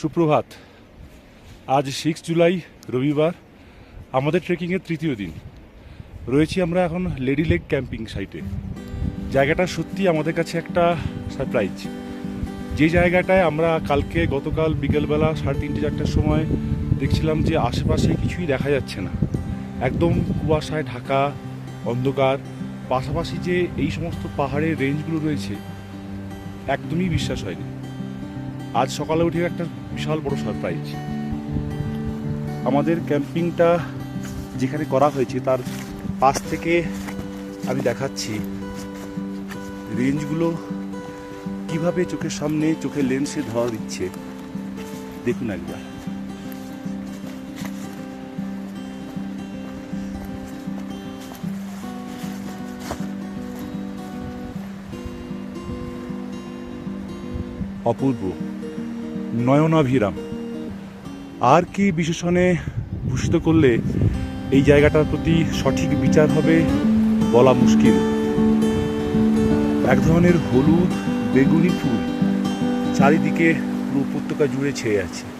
সুপ্রভাত। আজ six July, রবিবার, আমাদের ট্রেকিংয়ের তৃতীয় দিন। রয়েছি আমরা এখন লেডি লেক ক্যাম্পিং সাইটে জায়গাটা সত্যি আমাদের কাছে একটা সারপ্রাইজ যে জায়গাটায় আমরা কালকে গতকাল বিকেলবেলা সাড়ে তিনটে চারটের সময় দেখছিলাম যে আশেপাশে কিছুই দেখা যাচ্ছে না। একদম কুয়াশায় ঢাকা, অন্ধকার, পাশাপাশি যে এই সমস্ত পাহাড়ের রেঞ্জগুলো রয়েছে, একদমই বিশ্বাস হয়নি। আজ সকালে উঠে একটা বিশাল বড় সারপ্রাইজ আমাদের ক্যাম্পিংটা যেখানে করা হয়েছে, তার পাশ থেকে আমি দেখাচ্ছি। রেঞ্জগুলো কীভাবে চোখের সামনে চোখের লেন্সে ধরা দিচ্ছে, দেখুন একবার। অপূর্ব। নয়নাভিরাম। আর কি বিশেষণে ভূষিত করলে এই জায়গাটার প্রতি সঠিক বিচার হবে বলা মুশকিল। এক ধরনের হলুদ, বেগুনি ফুল চারিদিকে পুরো উপত্যকা জুড়ে ছেয়ে আছে।